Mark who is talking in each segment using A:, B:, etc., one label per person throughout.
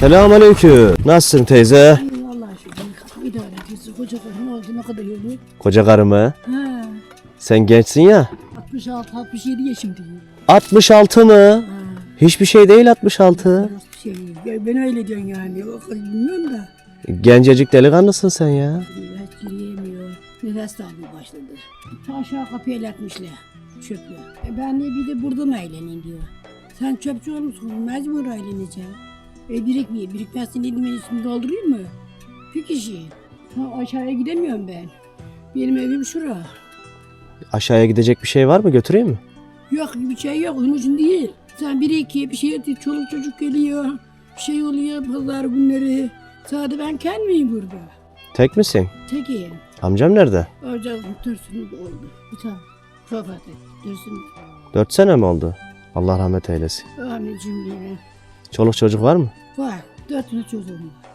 A: Selamünaleyküm. Nasılsın teyze?
B: İyi Allah'a şükür. İdare ediyorsun. Koca karım oldu ne kadar yolu.
A: Koca karımı.
B: He.
A: Sen gençsin ya.
B: 66 67 yaşındayım.
A: 66 mı?
B: Ha.
A: Hiçbir şey değil 66.
B: Nasıl şey. Ya ben öyle diyorsun yani. O kadar bilmiyorum da.
A: Gencecik delikanlısın sen ya.
B: Evet yürüyemiyor. Nefes darlığı başladı. Ta aşağı kapıya eletmişler. Çöplü. E ben de bir de burada mı eğleneyim diyor. Sen çöpçü olmuşsun. Mecbur eğleneceğim. E birikmiyor. Birikmezsin dedim içini doldurayım mı? Bir kişi. Ha, aşağıya gidemiyorum ben. Benim evim şura.
A: Aşağıya gidecek bir şey var mı? Götüreyim mi?
B: Yok bir şey yok onun için değil. Sen bir iki bir şey atıyor, çoluk çocuk geliyor. Bir şey oluyor pazar günleri. Sadece ben kendimim burada.
A: Tek misin?
B: Tekiyim.
A: Amcam nerede?
B: Hocam tırsınız oldu. Bir tane. Vefat etti.
A: 4 sene mi oldu? Allah rahmet eylesin.
B: Amin cümleye.
A: Çoluk çocuk var mı?
B: Var. Dört tane çocuğum var.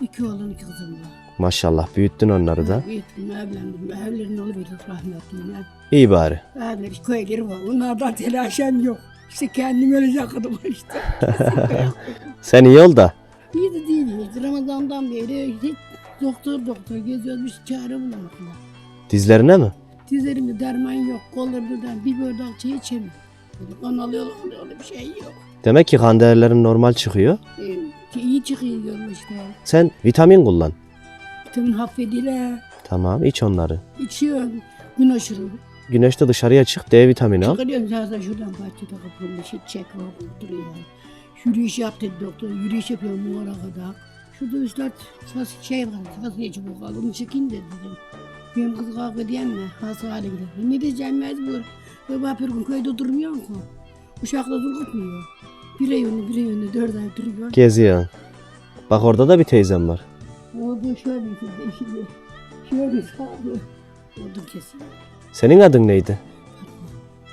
B: İki oğlan iki kızım var.
A: Maşallah büyüttün onları da.
B: Büyüttüm, evlendim. Evlerin oğlu bir rahmetliyle.
A: İyi bari.
B: Evler köyleri var. Onlardan telaşem yok. İşte kendim ölecek adam işte.
A: Sen iyi ol da.
B: İyi de değiliz. Ramazan'dan beri hiç doktor doktor geziyoruz bir çare bulamadılar.
A: Dizlerine mi?
B: Dizlerimde derman yok, kollarımda da bir bardak çay içemiyorum. Kan alıyorlar, öyle bir şey yok.
A: Demek ki kan değerlerin normal çıkıyor.
B: Ee, iyi çıkıyor diyorum işte.
A: Sen vitamin kullan.
B: Vitamin hafifediyle
A: Tamam iç onları.
B: içiyorum. Gün aşırı.
A: Güneşte dışarıya çık D vitamini al.
B: Çıkarıyorum zaten şuradan bahçede kapımda şey çek var duruyor. Yürüyüş yap dedi doktor. Yürüyüş yapıyorum bu ara kadar. Şurada üç dört şey var. Çubuğu kaldı. Onu çekeyim dedi dedim. Benim kız kavga diyen mi? Hasta hale gider. Ne diyeceğim mecbur. Baba bir gün köyde durmuyor mu? Uşakla durgutmuyor. Bir ay önü bir ay önü dört ay duruyor.
A: Geziyor. Bak orada da bir teyzem var.
B: O da şöyle bir şimdi. Şöyle sağdı. Odun kesin.
A: Senin adın neydi?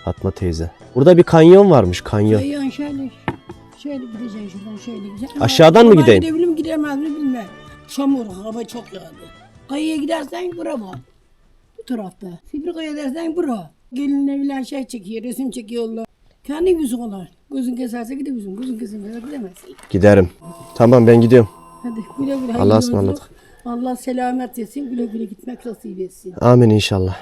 A: Fatma teyze. Burada bir kanyon varmış kanyon.
B: Ayağın şöyle şöyle gideceksin şuradan şöyle gideceksin.
A: Aşağıdan mı gideyim?
B: Gidebilir mi gidemez mi bilmem. Çamur hava çok yağdı. Kayaya gidersen. Bu tarafta. Sibrikaya dersen bura. Gelin evler şey çekiyor, resim çekiyorlar. Kendi yüzün olan. Gözün keserse gidebilirsin. Gözün keserse gidemezsin.
A: Giderim. Tamam ben gidiyorum.
B: Hadi güle güle.
A: Allah'a ısmarladık.
B: Allah selamet etsin. Güle güle gitmek nasip etsin.
A: Amin inşallah.